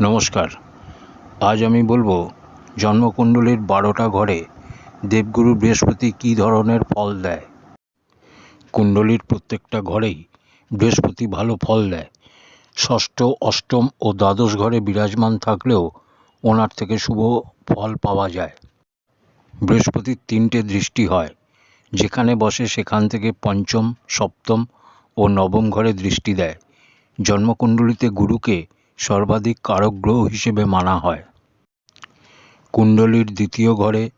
নমস্কার। আজ আমি বলব, জন্মকুণ্ডলীর বারোটা ঘরে দেবগুরু বৃহস্পতি কী ধরনের ফল দেয়? কুণ্ডলীর প্রত্যেকটা ঘরেই বৃহস্পতি ভালো ফল দেয়। ষষ্ঠ, অষ্টম ও দ্বাদশ ঘরে বিরাজমান থাকলেও ওনার থেকে শুভ ফল পাওয়া যায়। বৃহস্পতির তিনটে দৃষ্টি হয়। যেখানে বসে সেখান থেকে পঞ্চম, সপ্তম ও নবম ঘরে দৃষ্টি দেয়। জন্মকুণ্ডলিতে গুরুকে সর্বাধিক কারক গ্রহ হিসেবে মানা হয়। কুণ্ডলীর দ্বিতীয় ঘরে,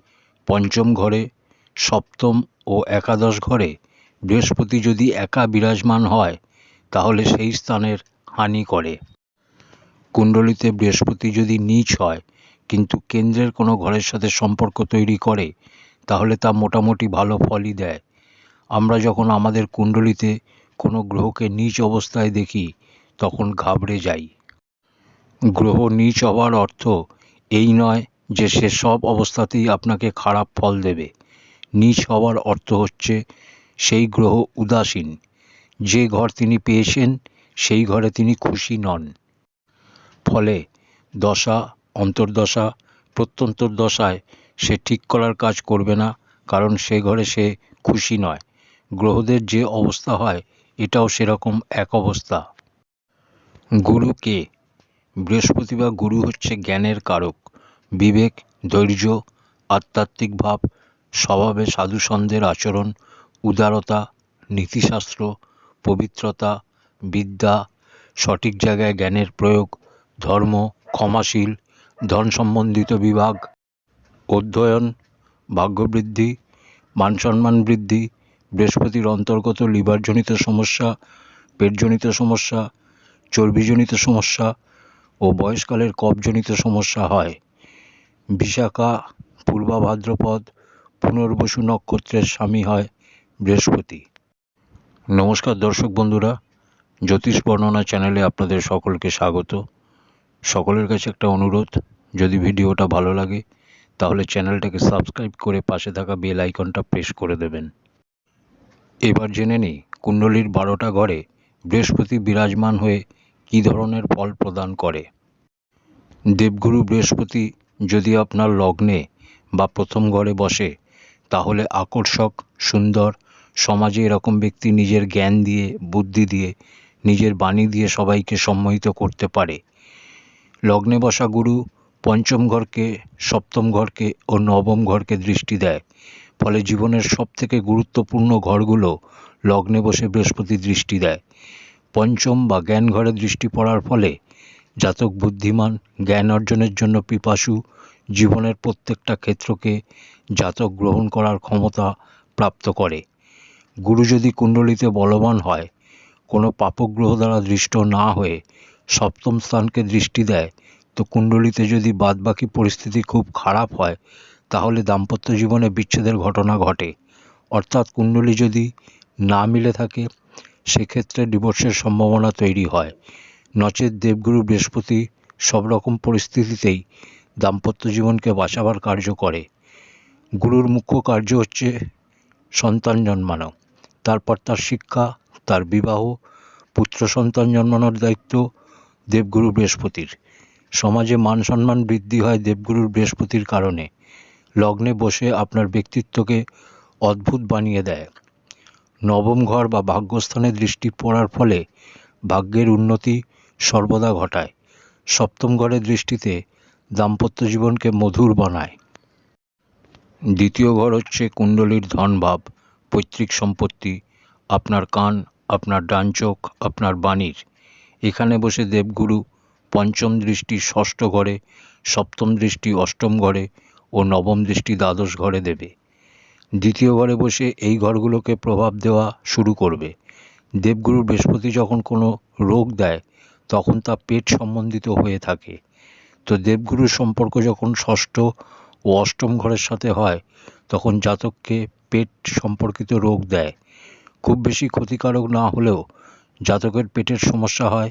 পঞ্চম ঘরে, সপ্তম ও একাদশ ঘরে বৃহস্পতি যদি একা বিরাজমান হয়, তাহলে সেই স্থানের হানি করে। কুণ্ডলিতে বৃহস্পতি যদি নীচ হয়, কিন্তু কেন্দ্রের কোনো ঘরের সাথে সম্পর্ক তৈরি করে, তাহলে তা মোটামুটি ভালো ফলই দেয়। আমরা যখন আমাদের কুণ্ডলিতে কোনো গ্রহকে নীচ অবস্থায় দেখি, তখন ঘাবড়ে যাই। গ্রহ নীচ হওয়ার অর্থ এই নয় যে সে সব অবস্থাতেই আপনাকে খারাপ ফল দেবে। নীচ হওয়ার অর্থ হচ্ছে সেই গ্রহ উদাসীন। যে ঘর তিনি পেয়েছেন, সেই ঘরে তিনি খুশি নন। ফলে দশা, অন্তর্দশা প্রত্যন্তর দশায় সে ঠিক করার কাজ করবে না, কারণ সে ঘরে সে খুশি নয়। গ্রহদের যে অবস্থা হয়, এটাও সেরকম এক অবস্থা। গুরু কে বৃহস্পতি বা গুরু হচ্ছে জ্ঞানের কারক। বিবেক, ধৈর্য, আধ্যাত্মিক ভাব, স্বভাবে সাধুসন্ধের আচরণ, উদারতা, নীতিশাস্ত্র, পবিত্রতা, বিদ্যা, সঠিক জায়গায় জ্ঞানের প্রয়োগ, ধর্ম, ক্ষমাশীল ধন সম্বন্ধিত বিভাগ, অধ্যয়ন, ভাগ্যবৃদ্ধি মান সম্মান বৃদ্ধি, বৃহস্পতির অন্তর্গত লিভারজনিত সমস্যা, পেটজনিত সমস্যা, চর্বিজনিত সমস্যা ও বয়সকালের কফজনিত সমস্যা হয়। বিশাখা পূর্বা ভাদ্রপদ পুনর্বসু নক্ষত্রের স্বামী হয় বৃহস্পতি। নমস্কার দর্শক বন্ধুরা, জ্যোতিষ বর্ণনা চ্যানেলে আপনাদের সকলকে স্বাগত। সকলের কাছে একটা অনুরোধ, যদি ভিডিওটা ভালো লাগে, তাহলে চ্যানেলটাকে সাবস্ক্রাইব করে পাশে থাকা বেল আইকনটা প্রেস করে দেবেন। এবার জেনে নিই, কুণ্ডলীর বারোটা ঘরে বৃহস্পতি বিরাজমান হয়ে কী ধরনের ফল প্রদান করে? দেবগুরু বৃহস্পতি যদি আপনার লগ্নে বা প্রথম ঘরে বসে, তাহলে আকর্ষক, সুন্দর, সমাজে এরকম ব্যক্তি নিজের জ্ঞান দিয়ে, বুদ্ধি দিয়ে, নিজের বাণী দিয়ে সবাইকে সম্মোহিত করতে পারে। লগ্নে বসা গুরু পঞ্চম ঘরকে, সপ্তম ঘরকে ও নবম ঘরকে দৃষ্টি দেয়। ফলে জীবনের সবথেকে গুরুত্বপূর্ণ ঘরগুলো লগ্নে বসে বৃহস্পতি দৃষ্টি দেয়। পঞ্চম বা জ্ঞান ঘরে দৃষ্টি পড়ার ফলে জাতক বুদ্ধিমান, জ্ঞান অর্জনের জন্য পিপাসু, জীবনের প্রত্যেকটা ক্ষেত্রকে জাতক গ্রহণ করার ক্ষমতা প্রাপ্ত করে। গুরু যদি কুণ্ডলিতে বলবান হয়, কোনো পাপগ্রহ দ্বারা দৃষ্ট না হয়ে সপ্তম স্থানকে দৃষ্টি দেয়, তো কুণ্ডলিতে যদি বাদবাকি পরিস্থিতি খুব খারাপ হয়, তাহলে দাম্পত্য জীবনে বিচ্ছেদের ঘটনা ঘটে। অর্থাৎ কুণ্ডলী যদি না মিলে থাকে সেক্ষেত্রে ডিভোর্সের সম্ভাবনা তৈরি হয়। নচেত দেবগুরু বৃহস্পতি সব রকম পরিস্থিতিতেই দাম্পত্য জীবনকে বাঁচাবার কার্য করে। গুরুর মুখ্য কার্য হচ্ছে সন্তান জন্মানো। তারপর তার শিক্ষা, তার বিবাহ, পুত্র সন্তান জন্মানোর দায়িত্ব দেবগুরু বৃহস্পতির। সমাজে মান সম্মান বৃদ্ধি হয় দেবগুরুর বৃহস্পতির কারণে। লগ্নে বসে আপনার ব্যক্তিত্বকে অদ্ভুত বানিয়ে দেয়। নবম ঘর বা ভাগ্যস্থানে দৃষ্টি পড়ার ফলে ভাগ্যের উন্নতি সর্বদা ঘটায়। সপ্তম ঘরের দৃষ্টিতে দাম্পত্য জীবনকে মধুর বানায়। দ্বিতীয় ঘর হচ্ছে কুণ্ডলীর ধনভাব পৈতৃক সম্পত্তি, আপনার কান, আপনার ডান চোখ, আপনার বাণীর। এখানে বসে দেবগুরু পঞ্চম দৃষ্টি ষষ্ঠ ঘরে, সপ্তম দৃষ্টি অষ্টম ঘরে ও নবম দৃষ্টি দ্বাদশ ঘরে দেবে। দ্বিতীয় ঘরে বসে এই ঘরগুলোকে প্রভাব দেওয়া শুরু করবে। দেবগুরু বৃহস্পতি যখন কোনো রোগ দেয়, তখন তা পেট সম্বন্ধিত হয়ে থাকে। তো দেবগুরুর সম্পর্ক যখন ষষ্ঠ ও অষ্টম ঘরের সাথে হয়, তখন জাতককে পেট সম্পর্কিত রোগ দেয়। খুব বেশি ক্ষতিকারক না হলেও জাতকের পেটের সমস্যা হয়।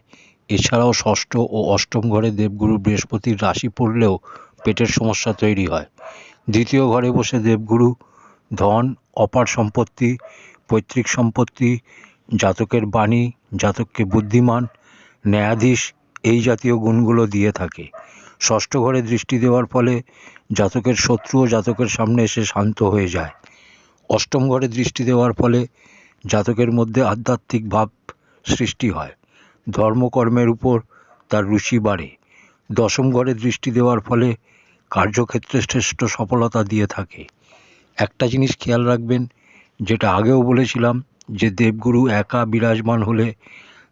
এছাড়াও ষষ্ঠ ও অষ্টম ঘরে দেবগুরু বৃহস্পতির রাশি পড়লেও পেটের সমস্যা তৈরি হয়। দ্বিতীয় ঘরে বসে দেবগুরু ধন, অপার সম্পত্তি, পৈতৃক সম্পত্তি, জাতকের বাণী, জাতককে বুদ্ধিমান, ন্যায়াধীশ এই জাতীয় গুণগুলো দিয়ে থাকে। ষষ্ঠ ঘরে দৃষ্টি দেওয়ার ফলে জাতকের শত্রুও জাতকের সামনে এসে শান্ত হয়ে যায়। অষ্টম ঘরে দৃষ্টি দেওয়ার ফলে জাতকের মধ্যে আধ্যাত্মিক ভাব সৃষ্টি হয়। ধর্মকর্মের উপর তার রুচি বাড়ে। দশম ঘরে দৃষ্টি দেওয়ার ফলে কার্যক্ষেত্রে শ্রেষ্ঠ সফলতা দিয়ে থাকে। একটা জিনিস খেয়াল রাখবেন, যেটা আগেও বলেছিলাম যে দেবগুরু একা বিরাজমান হলে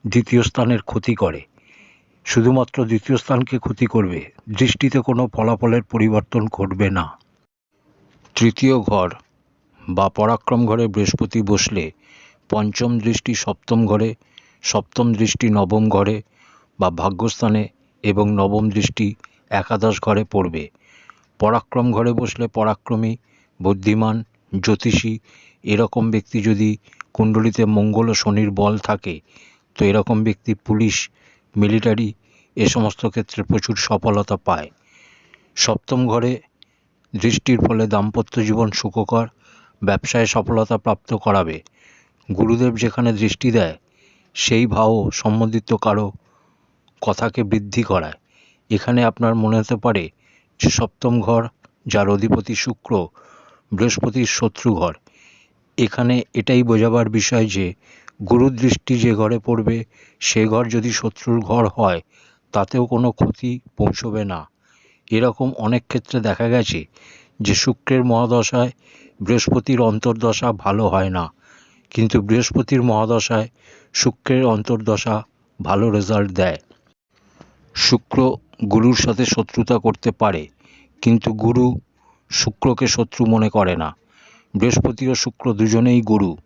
দ্বিতীয় স্থানের ক্ষতি করে। শুধুমাত্র দ্বিতীয় স্থানকে ক্ষতি করবে, দৃষ্টিতে কোনো ফলাফলের পরিবর্তন ঘটবে না। তৃতীয় ঘর, বা পরাক্রম ঘরে বৃহস্পতি বসলে পঞ্চম দৃষ্টি সপ্তম ঘরে, সপ্তম দৃষ্টি নবম ঘরে, বা ভাগ্যস্থানে এবং নবম দৃষ্টি একাদশ ঘরে পড়বে। পরাক্রম ঘরে বসলে পরাক্রমী বুদ্ধিমান, জ্যোতিষী, এরকম ব্যক্তি যদি কুণ্ডলিতে মঙ্গল ও শনির বল থাকে, তো এরকম ব্যক্তি পুলিশ, মিলিটারি, এ সমস্ত ক্ষেত্রে প্রচুর সফলতা পায়। সপ্তম ঘরে দৃষ্টির ফলে দাম্পত্য জীবন সুখকর, ব্যবসায় সফলতা প্রাপ্ত করাবে। গুরুদেব যেখানে দৃষ্টি দেয়, সেই ভাও সম্বন্ধিত কারও কথাকে বৃদ্ধি করায়। এখানে আপনার মনে হতে পারে সপ্তম ঘর, যার অধিপতি শুক্র বৃহস্পতির শত্রু ঘর। এখানে এটাই বোঝাবার বিষয় যে গুরুর দৃষ্টি যে ঘরে পড়বে, সে ঘর যদি শত্রুর ঘর হয়, তাতেও কোনো ক্ষতি পৌঁছবে না। এরকম অনেক ক্ষেত্রে দেখা গেছে যে, শুক্রের মহাদশায় বৃহস্পতির অন্তর্দশা ভালো হয় না। কিন্তু বৃহস্পতির মহাদশায় শুক্রের অন্তর্দশা ভালো রেজাল্ট দেয়। শুক্র গুরুর সাথে শত্রুতা করতে পারে, কিন্তু গুরু শুক্রকে শত্রু মনে করে না। বৃহস্পতি ও শুক্র দুজনেই গুরু।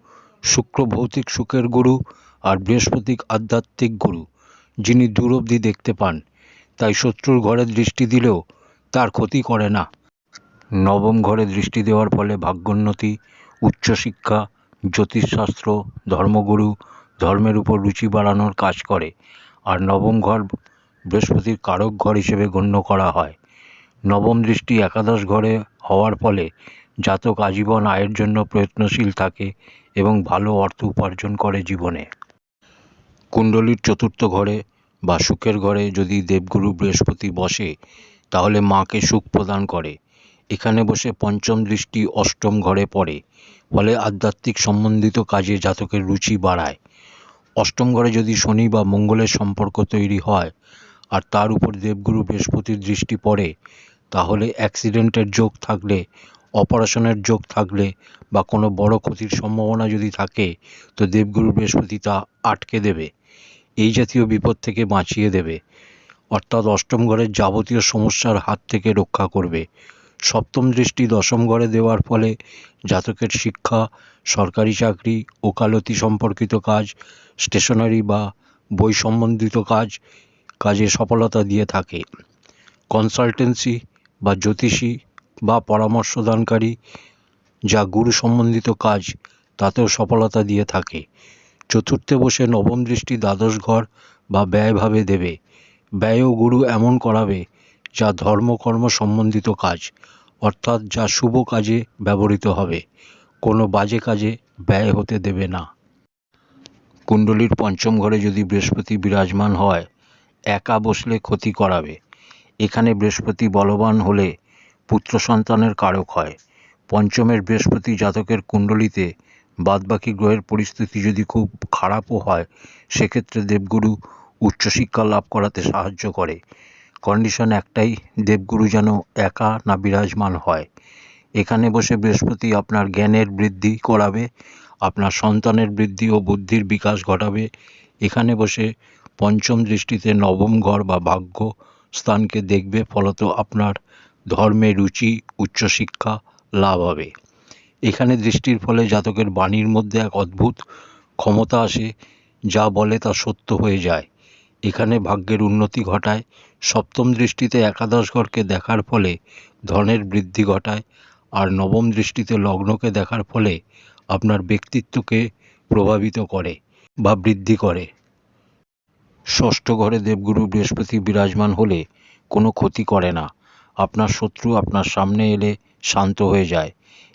শুক্র ভৌতিক সুখের গুরু আর বৃহস্পতি আধ্যাত্মিক গুরু, যিনি দূর অবধি দেখতে পান। তাই শত্রুর ঘরে দৃষ্টি দিলেও তার ক্ষতি করে না। নবম ঘরে দৃষ্টি দেওয়ার ফলে ভাগ্যোন্নতি, উচ্চশিক্ষা, জ্যোতিষশাস্ত্র, ধর্মগুরু ধর্মের উপর রুচি বাড়ানোর কাজ করে। আর নবম ঘর বৃহস্পতির কারক ঘর হিসেবে গণ্য করা হয়। নবম দৃষ্টি একাদশ ঘরে হওয়ার ফলে জাতক আজীবন আয়ের জন্য প্রয়ত্নশীল থাকে এবং ভালো অর্থ উপার্জন করে জীবনে। কুণ্ডলীর চতুর্থ ঘরে বা সুখের ঘরে যদি দেবগুরু বৃহস্পতি বসে, তাহলে মাকে সুখ প্রদান করে। এখানে বসে পঞ্চম দৃষ্টি অষ্টম ঘরে পড়ে, ফলে আধ্যাত্মিক সম্বন্ধিত কাজে জাতকের রুচি বাড়ায়। অষ্টম ঘরে যদি শনি বা মঙ্গলের সম্পর্ক তৈরি হয়, আর তার উপর দেবগুরু বৃহস্পতির দৃষ্টি পড়ে তাহলে অ্যাক্সিডেন্টের যোগ থাকলে অপারেশনের যোগ থাকলে বা কোনো বড় ক্ষতির সম্ভাবনা যদি থাকে, তো দেবগুরু বৃহস্পতি তা আটকে দেবে। এই জাতীয় বিপদ থেকে বাঁচিয়ে দেবে। অর্থাৎ অষ্টম ঘরের যাবতীয় সমস্যার হাত থেকে রক্ষা করবে। সপ্তম দৃষ্টি দশম ঘরে দেওয়ার ফলে জাতকের শিক্ষা, সরকারি চাকরি, ওকালতি সম্পর্কিত কাজ স্টেশনারি বা বই সম্বন্ধিত কাজ, কাজে সফলতা দিয়ে থাকে। কনসালটেন্সি বা জ্যোতিষী বা পরামর্শদানকারী যা গুরু সম্বন্ধিত কাজ, তাতেও সফলতা দিয়ে থাকে। চতুর্থে বসে নবম দৃষ্টি দ্বাদশ ঘর বা ব্যয়ভাবে দেবে। ব্যয়ও গুরু এমন করাবে যা ধর্মকর্ম সম্বন্ধিত কাজ, অর্থাৎ যা শুভ কাজে ব্যবহৃত হবে। কোনো বাজে কাজে ব্যয় হতে দেবে না। কুণ্ডলীর পঞ্চম ঘরে যদি বৃহস্পতি বিরাজমান হয়, একা বসলে ক্ষতি করাবে। এখানে বৃহস্পতি বলবান হলে পুত্র সন্তানের কারক হয়। পঞ্চমের বৃহস্পতি জাতকের কুণ্ডলিতে বাদবাকি গ্রহের পরিস্থিতি যদি খুব খারাপও হয়, সেক্ষেত্রে দেবগুরু উচ্চশিক্ষা লাভ করাতে সাহায্য করে। কন্ডিশন একটাই, দেবগুরু যেন একা না বিরাজমান হয়। এখানে বসে বৃহস্পতি আপনার জ্ঞানের বৃদ্ধি করাবে, আপনার সন্তানের বৃদ্ধি ও বুদ্ধির বিকাশ ঘটাবে। এখানে বসে পঞ্চম দৃষ্টিতে নবম ঘর বা ভাগ্য স্থানকে দেখবে, ফলত আপনার ধর্মে রুচি, উচ্চশিক্ষা লাভ হবে। এখানে দৃষ্টির ফলে জাতকের বাণীর মধ্যে এক অদ্ভুত ক্ষমতা আসে, যা বলে তা সত্য হয়ে যায়। এখানে ভাগ্যের উন্নতি ঘটায়। সপ্তম দৃষ্টিতে একাদশ ঘরকে দেখার ফলে ধনের বৃদ্ধি ঘটায়, আর নবম দৃষ্টিতে লগ্নকে দেখার ফলে আপনার ব্যক্তিত্বকে প্রভাবিত করে বা বৃদ্ধি করে। ষষ্ঠ ঘরে দেবগুরু বৃহস্পতি বিরাজমান হলে কোনো ক্ষতি করে না। আপনার শত্রু আপনার সামনে এলে শান্ত হয়ে যায়।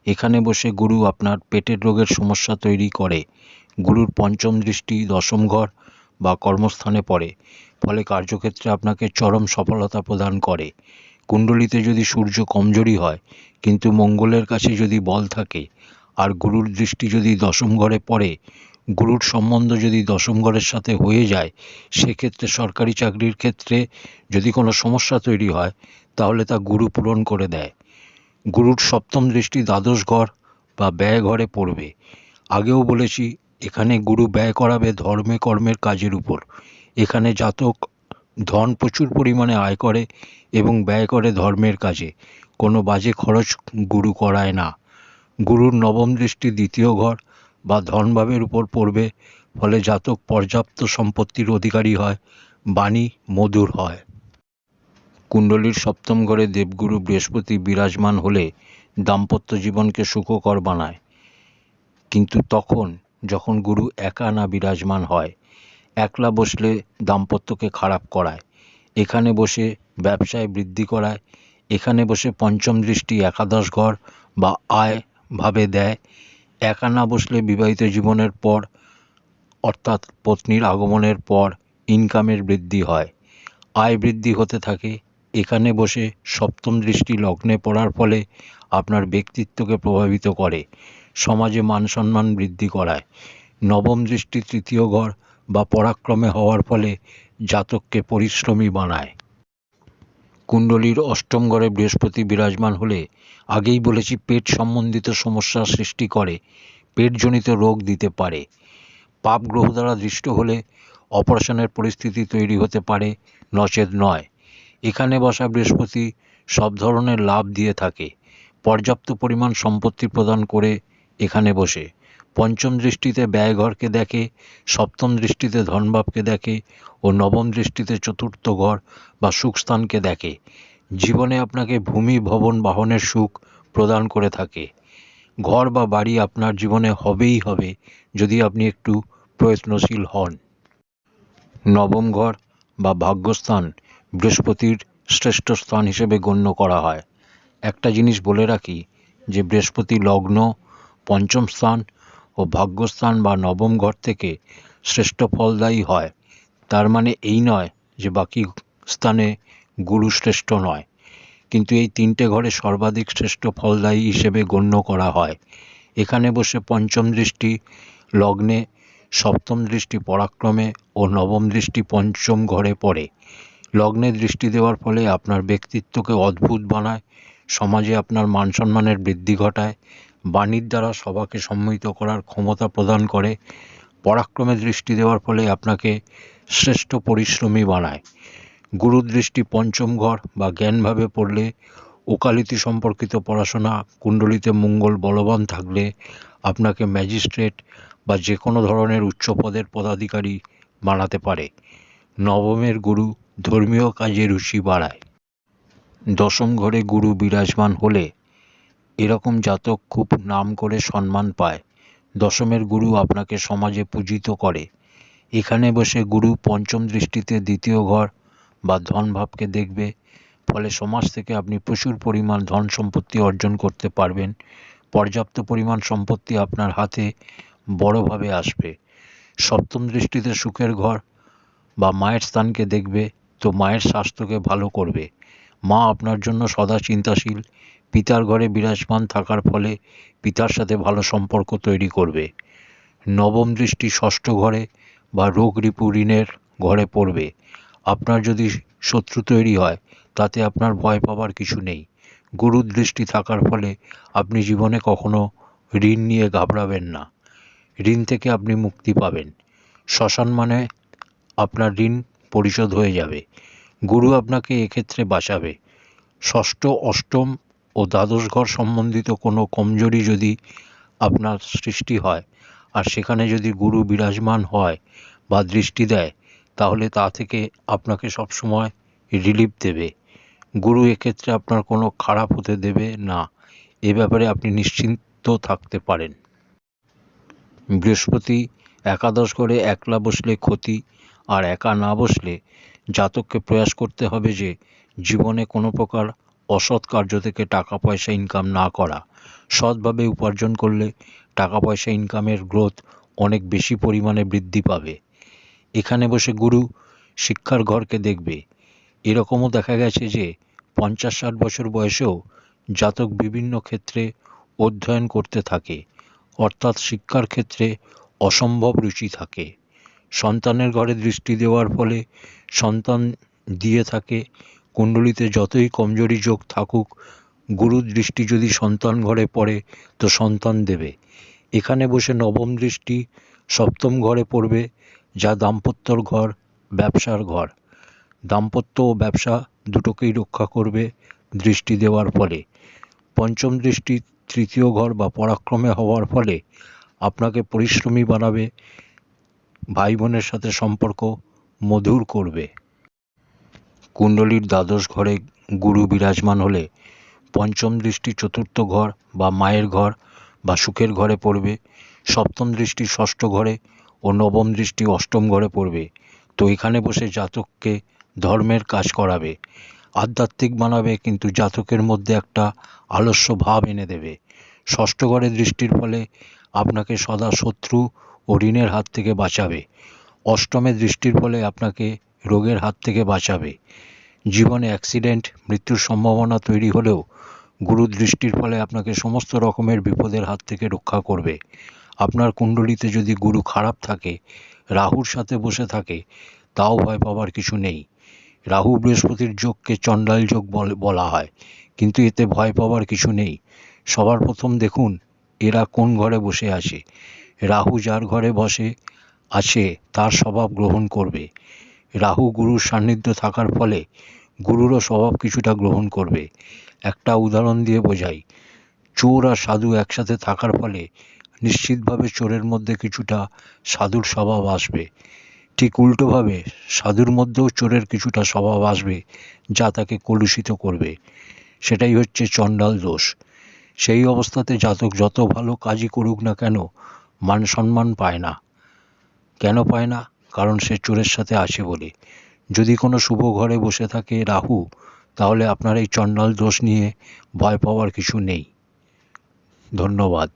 এখানে বসে গুরু আপনার পেটের রোগের সমস্যা তৈরি করে। গুরুর পঞ্চম দৃষ্টি দশম ঘর বা কর্মস্থানে পড়ে। ফলে কার্যক্ষেত্রে আপনাকে চরম সফলতা প্রদান করে। কুণ্ডলিতে যদি সূর্য কমজোরি হয়, কিন্তু মঙ্গলের কাছে যদি বল থাকে, আর গুরুর দৃষ্টি যদি দশম ঘরে পড়ে গুরুর সম্বন্ধ যদি দশম ঘরের সাথে হয়ে যায়, সেক্ষেত্রে সরকারি চাকরির ক্ষেত্রে যদি কোনো সমস্যা তৈরি হয়, তাহলে তা গুরু পূরণ করে দেয়। গুরুর সপ্তম দৃষ্টি দ্বাদশ ঘর বা ব্যয় ঘরে পড়বে। আগেও বলেছি, এখানে গুরু ব্যয় করাবে ধর্মে কর্মের কাজের উপর। এখানে জাতক ধন প্রচুর পরিমাণে আয় করে এবং ব্যয় করে ধর্মের কাজে। কোনো বাজে খরচ গুরু করায় না। গুরুর নবম দৃষ্টি দ্বিতীয় ঘর বা ধনভাবের উপর পড়বে, ফলে জাতক পর্যাপ্ত সম্পত্তির অধিকারী হয়, বাণী মধুর হয়। কুণ্ডলীর সপ্তম ঘরে দেবগুরু বৃহস্পতি বিরাজমান হলে দাম্পত্য জীবনকে সুখকর বানায়। কিন্তু তখন, যখন গুরু একা না বিরাজমান হয়, একলা বসলে দাম্পত্যকে খারাপ করায়। এখানে বসে ব্যবসায় বৃদ্ধি করায়, এখানে বসে পঞ্চম দৃষ্টি একাদশ ঘর বা আয় ভাবে দেয় একা না বসলে বিবাহিত জীবনের পর, অর্থাৎ পত্নীর আগমনের পর ইনকামের বৃদ্ধি হয়। আয় বৃদ্ধি হতে থাকে। এখানে বসে সপ্তম দৃষ্টি লগ্নে পড়ার ফলে আপনার ব্যক্তিত্বকে প্রভাবিত করে। সমাজে মান সম্মান বৃদ্ধি করায়। নবম দৃষ্টি তৃতীয় ঘর বা পরাক্রমে হওয়ার ফলে জাতককে পরিশ্রমী বানায়। কুণ্ডলীর অষ্টম ঘরে বৃহস্পতি বিরাজমান হলে আগেই বলেছি পেট সম্বন্ধিত সমস্যার সৃষ্টি করে, পেটজনিত রোগ দিতে পারে। পাপ গ্রহ দ্বারা দৃষ্ট হলে অপারেশনের পরিস্থিতি তৈরি হতে পারে, নচেত নয়। এখানে বসা বৃহস্পতি সব ধরনের লাভ দিয়ে থাকে, পর্যাপ্ত পরিমাণ সম্পত্তি প্রদান করে এখানে বসে। পঞ্চম দৃষ্টিতে ব্যয়ঘরকে দেখে, সপ্তম দৃষ্টিতে ধনভাবকে দেখে ও নবম দৃষ্টিতে চতুর্থ ঘর বা সুখস্থানকে দেখে। জীবনে আপনাকে ভূমি, ভবন, বাহনের সুখ প্রদান করে থাকে। ঘর বা বাড়ি আপনার জীবনে হবেই হবে যদি আপনি একটু প্রয়ত্নশীল হন। নবম ঘর বা ভাগ্যস্থান বৃহস্পতির শ্রেষ্ঠ স্থান হিসেবে গণ্য করা হয়। একটা জিনিস বলে রাখি যে বৃহস্পতি লগ্ন পঞ্চম স্থান ও ভাগ্যস্থান বা নবম ঘর থেকে শ্রেষ্ঠ ফলদায়ী হয়। তার মানে এই নয় যে বাকি স্থানে গুরু শ্রেষ্ঠ নয়। কিন্তু এই তিনটে ঘরে সর্বাধিক শ্রেষ্ঠ ফলদায়ী হিসেবে গণ্য করা হয়। এখানে বসে পঞ্চম দৃষ্টি, লগ্নে সপ্তম দৃষ্টি পরাক্রমে ও নবম দৃষ্টি পঞ্চম ঘরে পড়ে। লগ্নে দৃষ্টি দেওয়ার ফলে আপনার ব্যক্তিত্বকে অদ্ভুত বানায়, সমাজে আপনার মান সম্মানের বৃদ্ধি ঘটায় বাণীর দ্বারা সবাকে সম্মিলিত করার ক্ষমতা প্রদান করে, পরাক্রমে দৃষ্টি দেওয়ার ফলে আপনাকে শ্রেষ্ঠ পরিশ্রমী বানায়। গুরু দৃষ্টি পঞ্চম ঘর বা জ্ঞানভাবে পড়লে ওকালতি সম্পর্কিত পড়াশোনা, কুণ্ডলিতে মঙ্গল বলবান থাকলে আপনাকে ম্যাজিস্ট্রেট বা যে কোনো ধরনের উচ্চ পদের পদাধিকারী বানাতে পারে। নবমের গুরু ধর্মীয় কাজে রুচি বাড়ায়। দশম ঘরে গুরু বিরাজমান হলে এরকম জাতক খুব নাম করে সম্মান পায়। দশমের গুরু আপনাকে সমাজে পূজিত করে। এখানে বসে গুরু পঞ্চম দৃষ্টিতে দ্বিতীয় ঘর বা ধনভাবকে দেখবে। ফলে সমাজ থেকে আপনি প্রচুর পরিমাণ ধন সম্পত্তি অর্জন করতে পারবেন। পর্যাপ্ত পরিমাণ সম্পত্তি আপনার হাতে বড়ভাবে আসবে। সপ্তম দৃষ্টিতে সুখের ঘর বা মায়ের স্থানকে দেখবে, তো মায়ের স্বাস্থ্যকে ভালো করবে। মা আপনার জন্য সদা চিন্তাশীল পিতার ঘরে বিরাজমান থাকার ফলে পিতার সাথে ভালো সম্পর্ক তৈরি করবে। নবম দৃষ্টি ষষ্ঠ ঘরে বা রোগ রিপু ঋণের ঘরে পড়বে। আপনার যদি শত্রু তৈরি হয়, তাতে আপনার ভয় পাবার কিছু নেই। গুরুর দৃষ্টি থাকার ফলে আপনি জীবনে কখনো ঋণ নিয়ে ঘাবড়াবেন না। ঋণ থেকে আপনি মুক্তি পাবেন। শ্মশান মানে আপনার ঋণ পরিশোধ হয়ে যাবে। গুরু আপনাকে এক্ষেত্রে বাঁচাবে। ষষ্ঠ, অষ্টম ও দ্বাদশ ঘর সম্বন্ধিত কোনো কমজোরি যদি আপনার সৃষ্টি হয় আর সেখানে যদি গুরু বিরাজমান হয় বা দৃষ্টি দেয়, তাহলে তা থেকে আপনাকে সবসময় রিলিফ দেবে। গুরু এক্ষেত্রে আপনার কোনো খারাপ হতে দেবে না। এ ব্যাপারে আপনি নিশ্চিন্ত থাকতে পারেন। বৃহস্পতি একাদশ করে একলা বসলে ক্ষতি আর একা না বসলে জাতককে প্রয়াস করতে হবে যে জীবনে কোনো প্রকার অসৎ কার্য থেকে টাকা পয়সা ইনকাম না করা। সৎভাবে উপার্জন করলে টাকা পয়সা ইনকামের গ্রোথ অনেক বেশি পরিমাণে বৃদ্ধি পাবে। এখানে বসে গুরু শিক্ষার ঘরকে দেখবে। এরকমও দেখা গেছে যে পঞ্চাশ ষাট বছর বয়সেও জাতক বিভিন্ন ক্ষেত্রে অধ্যয়ন করতে থাকে, অর্থাৎ শিক্ষার ক্ষেত্রে অসম্ভব রুচি থাকে। সন্তানের ঘরে দৃষ্টি দেওয়ার ফলে সন্তান দিয়ে থাকে কুণ্ডলিতে যতই কমজোরি যোগ থাকুক, গুরুর দৃষ্টি যদি সন্তান ঘরে পড়ে, তো সন্তান দেবে। এখানে বসে নবম দৃষ্টি সপ্তম ঘরে পড়বে, যা দাম্পত্যর ঘর, ব্যবসার ঘর। দাম্পত্য ও ব্যবসা দুটোকেই রক্ষা করবে দৃষ্টি দেওয়ার ফলে। পঞ্চম দৃষ্টি তৃতীয় ঘর বা পরাক্রমে হওয়ার ফলে আপনাকে পরিশ্রমী বানাবে ভাই বোনের সাথে সম্পর্ক মধুর করবে। কুণ্ডলীর দ্বাদশ ঘরে গুরু বিরাজমান হলে পঞ্চম দৃষ্টি চতুর্থ ঘর বা মায়ের ঘর বা সুখের ঘরে পড়বে, সপ্তম দৃষ্টি ষষ্ঠ ঘরে ও নবম দৃষ্টি অষ্টম ঘরে পড়বে। তো এখানে বসে জাতককে ধর্মের কাজ করাবে। আধ্যাত্মিক বানাবে, কিন্তু জাতকের মধ্যে একটা আলস্য ভাব এনে দেবে। ষষ্ঠ ঘরে দৃষ্টির ফলে আপনাকে সদা শত্রু ও ঋণের হাত থেকে বাঁচাবে। অষ্টমে দৃষ্টির ফলে আপনাকে রোগের হাত থেকে বাঁচাবে। জীবনে অ্যাক্সিডেন্ট, মৃত্যুর সম্ভাবনা তৈরি হলেও গুরু দৃষ্টির ফলে আপনাকে সমস্ত রকমের বিপদের হাত থেকে রক্ষা করবে। আপনার কুণ্ডলিতে যদি গুরু খারাপ থাকে, রাহুর সাথে বসে থাকে, তাও ভয় পাওয়ার কিছু নেই। রাহু বৃহস্পতির যোগকে চণ্ডাল যোগ বল- হয়, কিন্তু এতে ভয় পাওয়ার কিছু নেই। সবার প্রথম দেখুন, এরা কোন ঘরে বসে আছে। রাহু যার ঘরে বসে, আছে, তার স্বভাব গ্রহণ করবে। রাহু গুরুর সান্নিধ্য থাকার ফলে গুরুরও স্বভাব কিছুটা গ্রহণ করবে। একটা উদাহরণ দিয়ে বোঝাই। চোর আর সাধু একসাথে থাকার ফলে নিশ্চিতভাবে চোরের মধ্যে কিছুটা সাধুর স্বভাব আসবে। ঠিক উল্টোভাবে সাধুর মধ্যেও চোরের কিছুটা স্বভাব আসবে যা তাকে কলুষিত করবে। সেটাই হচ্ছে চণ্ডাল দোষ। সেই অবস্থাতে জাতক যত ভালো কাজই করুক না কেন মান সম্মান পায় না। কেন পায় না? কারণ সে চোরের সাথে আছে বলে। যদি কোনো শুভ ঘরে বসে থাকে রাহু, তাহলে আপনার এই চণ্ডাল দোষ নিয়ে ভয় পাওয়ার কিছু নেই। ধন্যবাদ।